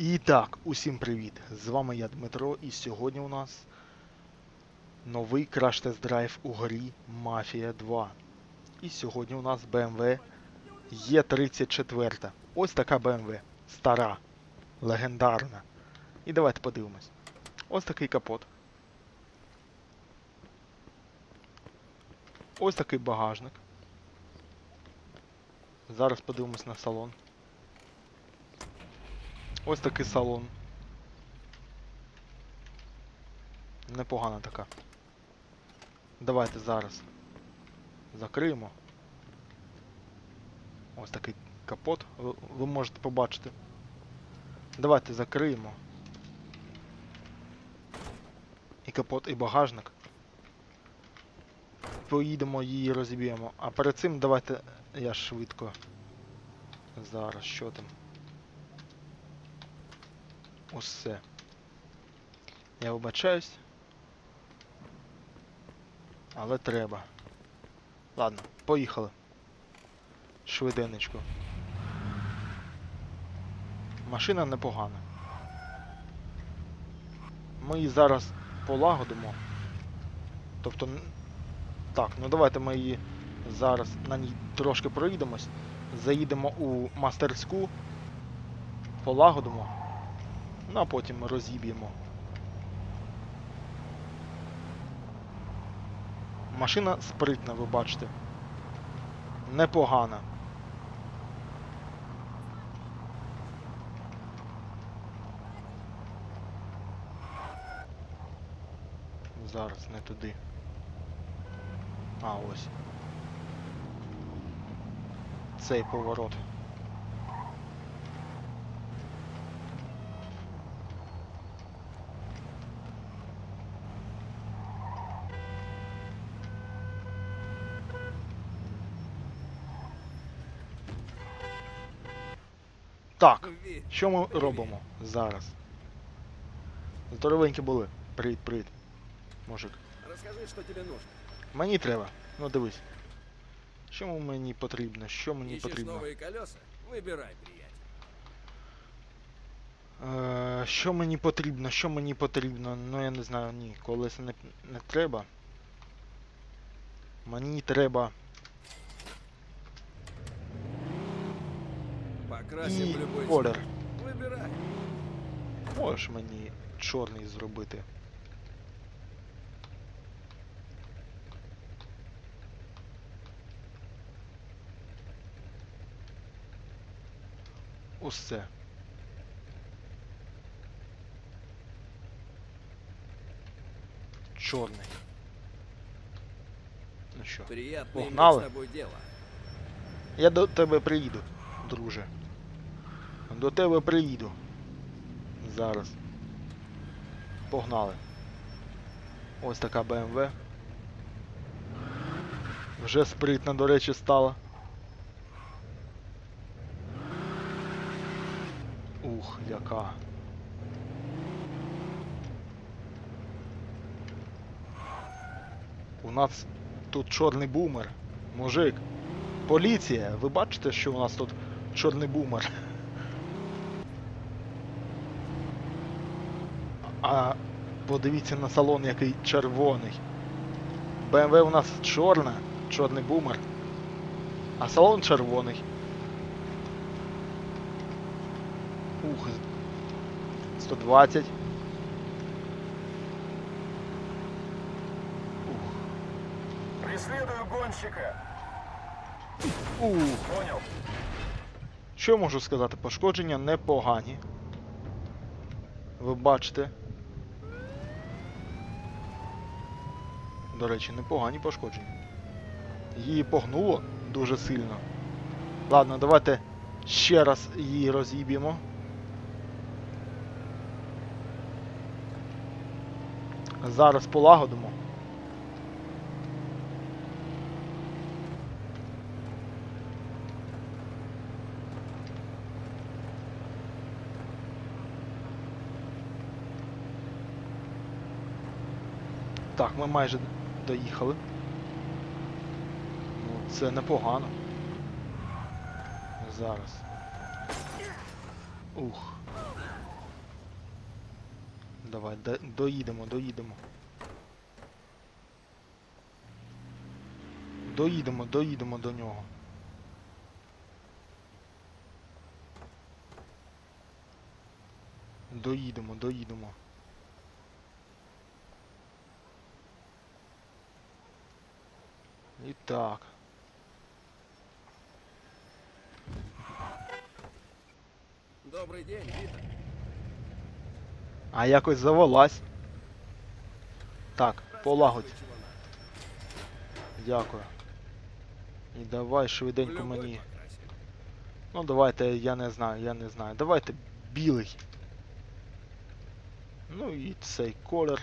І так, усім привіт! З вами я Дмитро, і сьогодні у нас новий краш-тест-драйв у грі Mafia 2. І сьогодні у нас BMW Е34. Ось така BMW. Стара, легендарна. І давайте подивимось. Ось такий капот. Ось такий багажник. Зараз подивимось на салон. Ось такий салон. Непогана така. Давайте зараз закриємо. Ось такий капот, ви, можете побачити. Давайте закриємо. І капот, і багажник. Поїдемо її розіб'ємо. А перед цим давайте я швидко. Зараз що там. Усе. Я вибачаюсь. Але треба. Ладно, поїхали. Швиденечко. Машина непогана. Ми її зараз полагодимо. Тобто. Так, ну давайте ми її зараз на ній трошки проїдемось. Заїдемо у мастерську. Полагодимо. Ну а потім ми розіб'ємо. Машина спритна, ви бачите. Непогана. Зараз не туди. А, ось. Цей поворот. Так, що ми робимо зараз? Здоровенькі були. Привіт, привіт. Мужик. Расскажи, что тебе нужно. Мені треба. Ну дивись. Що мені потрібно? Що мені Ищешь потрібно? новые колеса? Выбирай, приятель. Е, що мені потрібно? Що мені потрібно? Ну я не знаю, ні, колеса не, не треба. Мені треба. І любой колір. цвет. Выбирай. Можеш мені чорний зробити. Усе. Чорний. Ну що, Приятно иметь Погнали. с тобой дело. я до тебе приїду, друже. До тебе приїду. Зараз. Погнали. Ось така BMW. Вже спритна, до речі, стала. Ух, яка. У нас тут чорний бумер. Мужик. Поліція, ви бачите, що у нас тут чорний бумер? А подивіться на салон, який червоний. BMW у нас чорна, чорний бумер. А салон червоний. Ух. 120. Ух. Преследую гонщика. Ух. Понял. Що можу сказати? Пошкодження непогані. Ви бачите. До речі, непогані пошкодження. Її погнуло дуже сильно. Ладно, давайте ще раз її розіб'ємо. Зараз полагодимо. Так, ми майже доїхали. Ну, це непогано. Зараз. Ух. Давай, до- доїдемо, доїдемо. Доїдемо, доїдемо до нього. Доїдемо, доїдемо. І так. Добрый день, Вита. А якось завелась. Так, полагодь. Дякую. І давай швиденько мені. Ну давайте, я не знаю, я не знаю. Давайте білий. Ну і цей колір.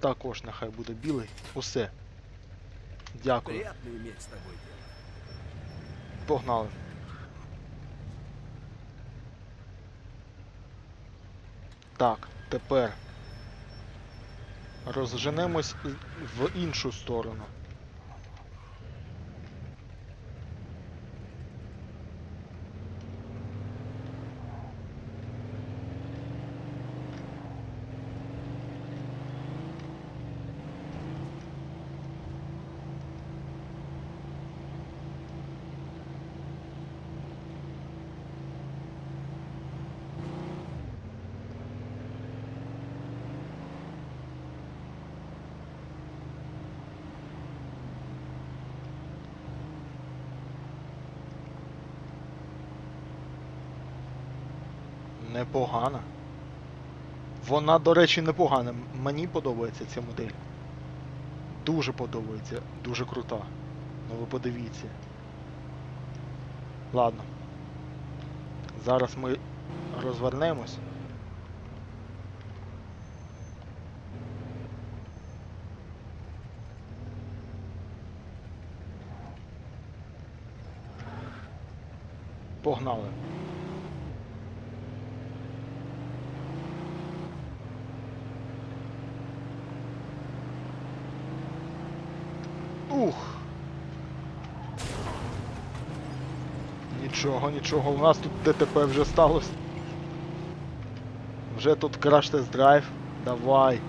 Також нехай буде білий. Усе. Дякую. Приятно иметь с тобой дело. Погнали. Так, тепер розженемось в іншу сторону. Непогана. Вона, до речі, непогана. Мені подобається ця модель. Дуже подобається, дуже крута. Ну ви подивіться. Ладно. Зараз ми розвернемось. Погнали. Ух. Нічого, нічого, у нас тут ДТП вже сталося. Вже тут краш тест драйв. Давай.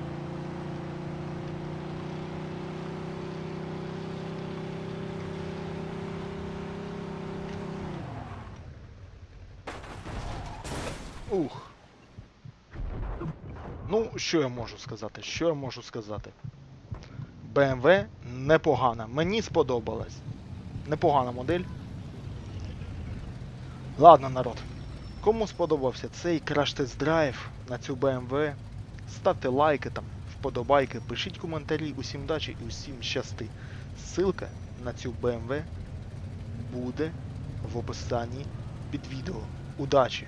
Ух. Ну, що я можу сказати? Що я можу сказати? BMW непогана. Мені сподобалась. Непогана модель. Ладно, народ. Кому сподобався цей краш-тест драйв на цю BMW, ставте лайки там, вподобайки, пишіть коментарі, усім удачі і усім щасти. Ссылка на цю BMW буде в описанні під відео. Удачі!